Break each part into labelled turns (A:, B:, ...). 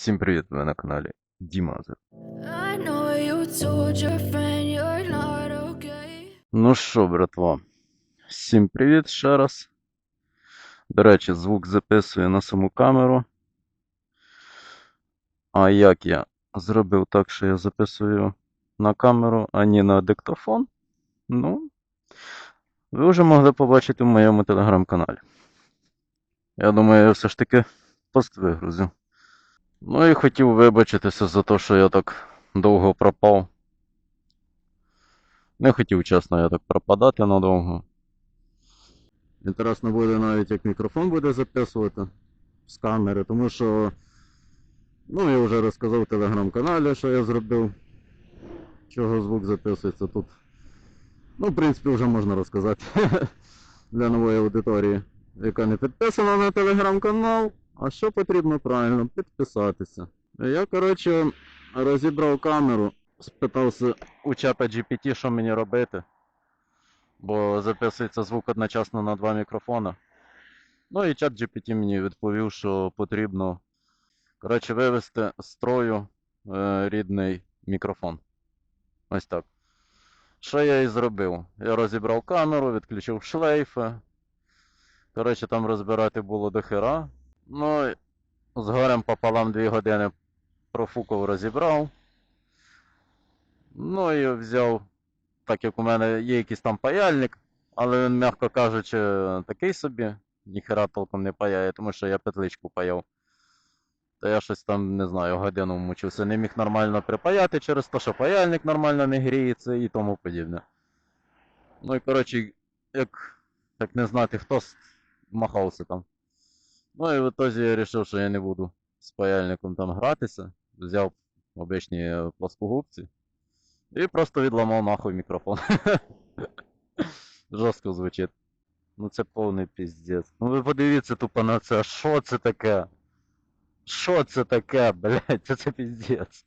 A: Всім привіт, ви на каналі Дімазер.
B: Okay.
A: Ну що, братва, всім привіт ще раз. До речі, звук записую на саму камеру. А як я зробив так, що я записую на камеру, а не на диктофон? Ну, ви вже могли побачити в моєму телеграм-каналі. Я думаю, я все ж таки пост вигрузив. Ну і хотів вибачитися за те, що я так довго пропав. Не хотів, чесно, я так пропадати надовго. Інтересно буде навіть як мікрофон буде записувати з камери, тому що. Ну, я вже розказав в телеграм-каналі, що я зробив. Чого звук записується тут. Ну, в принципі, вже можна розказати для нової аудиторії, яка не підписана на телеграм-канал. А що потрібно правильно? Підписатися. Я, коротше, розібрав камеру, спитався у чата GPT, що мені робити. Бо записується звук одночасно на два мікрофона. Ну і чат GPT мені відповів, що потрібно коротше, вивести з строю е, рідний мікрофон. Ось так. Що я і зробив? Я розібрав камеру, відключив шлейфи. Коротше, там розбирати було до хера. Ну, з горем пополам 2 години профукав, розібрав. Ну і взяв, так як у мене є якийсь там паяльник, але він, м'яко кажучи, такий собі, ніхера толком не паяє, тому що я петличку паяв. Та я щось там, не знаю, годину мучився, не міг нормально припаяти через те, що паяльник нормально не гріється і тому подібне. Ну і коротше, як, як не знати, хто махався там. Ну і в ітозі я вирішив, що я не буду з паяльником там гратися. Взяв обичні е, плоскогубці. І просто відламав нахуй мікрофон. Жорстко звучить. Ну це повний піздець. Ну ви подивіться тупо на це, що це таке? Що це таке, блядь, це це піздець.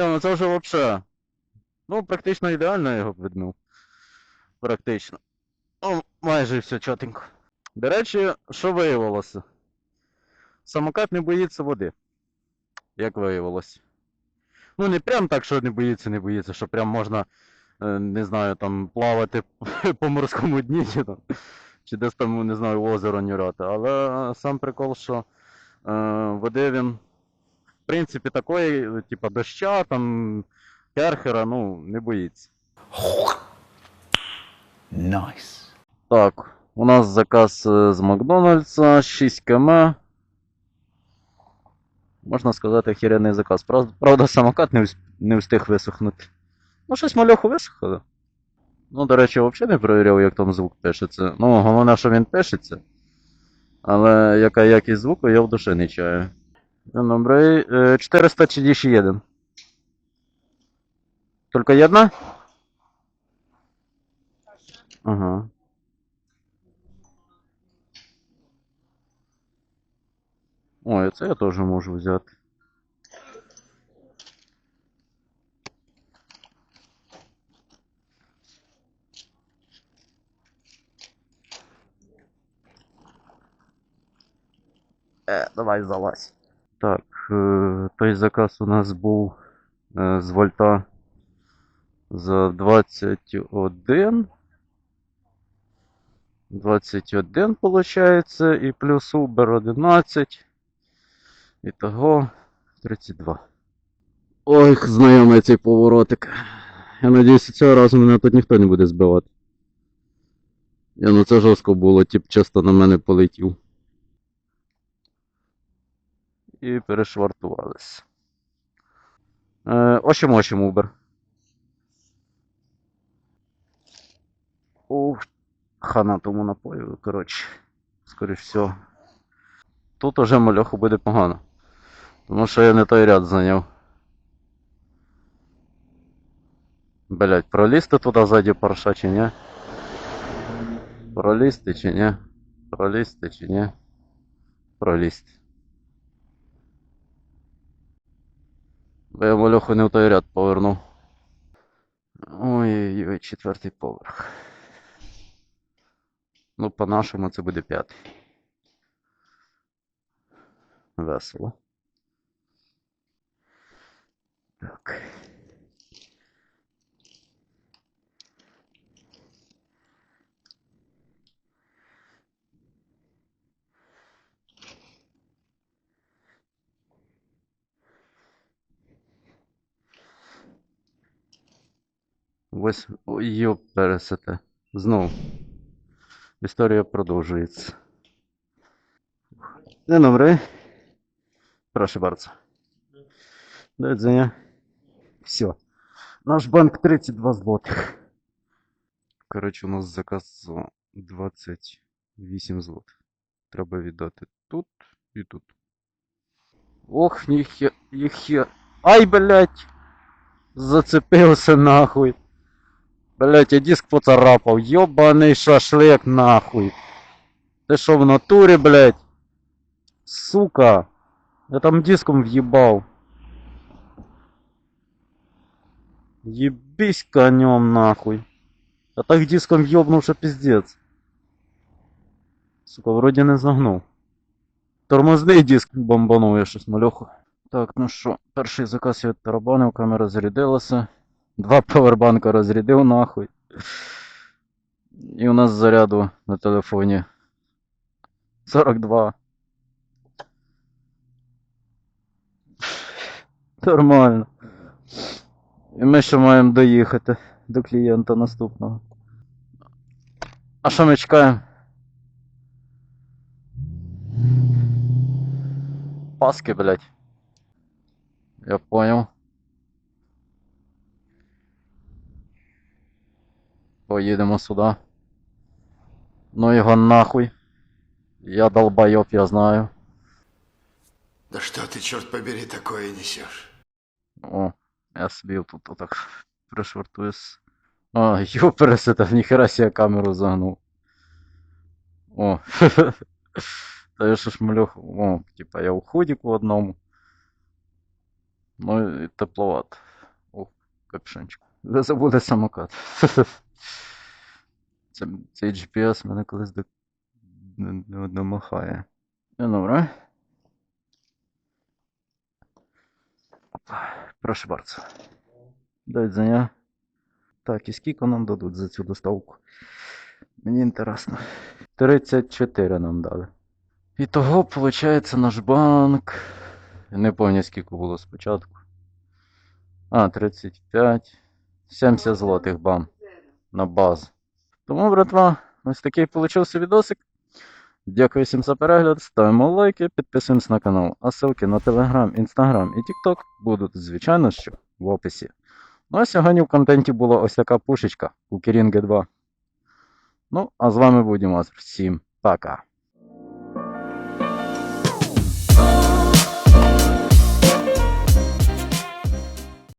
A: Ні, ну це вже вообще. Ну, практично ідеально його видмив. Практично. Ну, майже все чотенько. До речі, що виявилося? Самокат не боїться води. Як виявилось. Ну, не прям так, що не боїться, не боїться, що прям можна, е, не знаю, там плавати по морському дні, чи там, чи десь там, не знаю, озеро нюрати. Але сам прикол, що е, води він принципі, такої, типа, доща, там, керхера, ну, не боїться.
C: Nice.
A: Так, у нас заказ е, з Макдональдса, 6 км. Можна сказати, хіряний заказ. Правда, самокат не, не встиг висохнути. Ну, щось мальоху висохло. Ну, до речі, взагалі не перевіряв, як там звук пишеться. Ну, головне, що він пишеться. Але яка якість звуку, я в душі не чаю. Добре, е, 431. Только одна? Ага. Ой, це я теж можу взяти. Е, давай залазь. Е, той заказ у нас був е, з вольта за 21. 21 получається, і плюс Uber 11. Ітого 32. Ой, знайомий цей поворотик. Я надіюся, цього разу мене тут ніхто не буде збивати. Я, ну це жорстко було, тип часто на мене полетів. І перешвартувались. Ощем ощем Uber. Ух, хана тому напою, коротше. Скоріш всього. Тут уже мальоху буде погано. Тому що я не той ряд зайняв. Блять, пролізти туди ззаді парша чи ні? Пролізти чи ні? Пролізти чи ні? Пролізти. Бо я мальоху не в той ряд повернув. Ой-ой-ой, четвертий поверх. Ну, по-нашому це буде п'ятий. Весело. Так. Ось йоп пересете. Знов. Історія продовжується. Dzień dobry. Proszę bardzo. Do widzenia. Все. Наш банк 32 злотих. Коротше, у нас заказ за 28 злотих. Треба віддати тут і тут. Ох, ніхе, ніхе. Ай, блядь! Зацепився нахуй. Блядь, я диск поцарапав. Йобаний шашлик нахуй. Ти що в натурі, блядь? Сука. Я там диском въебал. Ебись конем нахуй. Я так диском въебнул, что пиздец. Сука, вроде не загнув. Тормозний диск бомбанув я щось мальоху. Так, ну що, перший заказ я тарабанив, камера зарядилася. Два павербанка розрядив нахуй. І у нас заряду на телефоні 42. Нормально. І ми ще маємо доїхати до клієнта наступного. А що ми чекаємо? Паски, блядь. Я понял. Поїдемо сюди. Ну його нахуй. Я долбойоб, я знаю.
C: Да что ты, черт побери, такое несешь?
A: О, я собі тут отак пришвартуюсь. А, ёпересета, ніхера себе камеру загнув. О, Та я що ж мальох, о, типа я у ходіку одному. Ну і тепловато. О, капюшончик. Не забуде самокат. Це, цей GPS мене колись до, не домахає. Ну, добре. Прошу bardzo. До widzenia. Так, і скільки нам дадуть за цю доставку? Мені інтересно. 34 нам дали. І того, виходить, наш банк. Не пам'ятаю, скільки було спочатку. А, 35. 70 злотих бам. На базу. Тому, братва, ось такий получився відосик. Дякую всім за перегляд, ставимо лайки, підписуємось на канал. А ссылки на телеграм, інстаграм і тікток будуть, звичайно, що в описі. Ну а сьогодні в контенті була ось така пушечка у Керінге 2. Ну, а з вами був Дімас. Всім пока.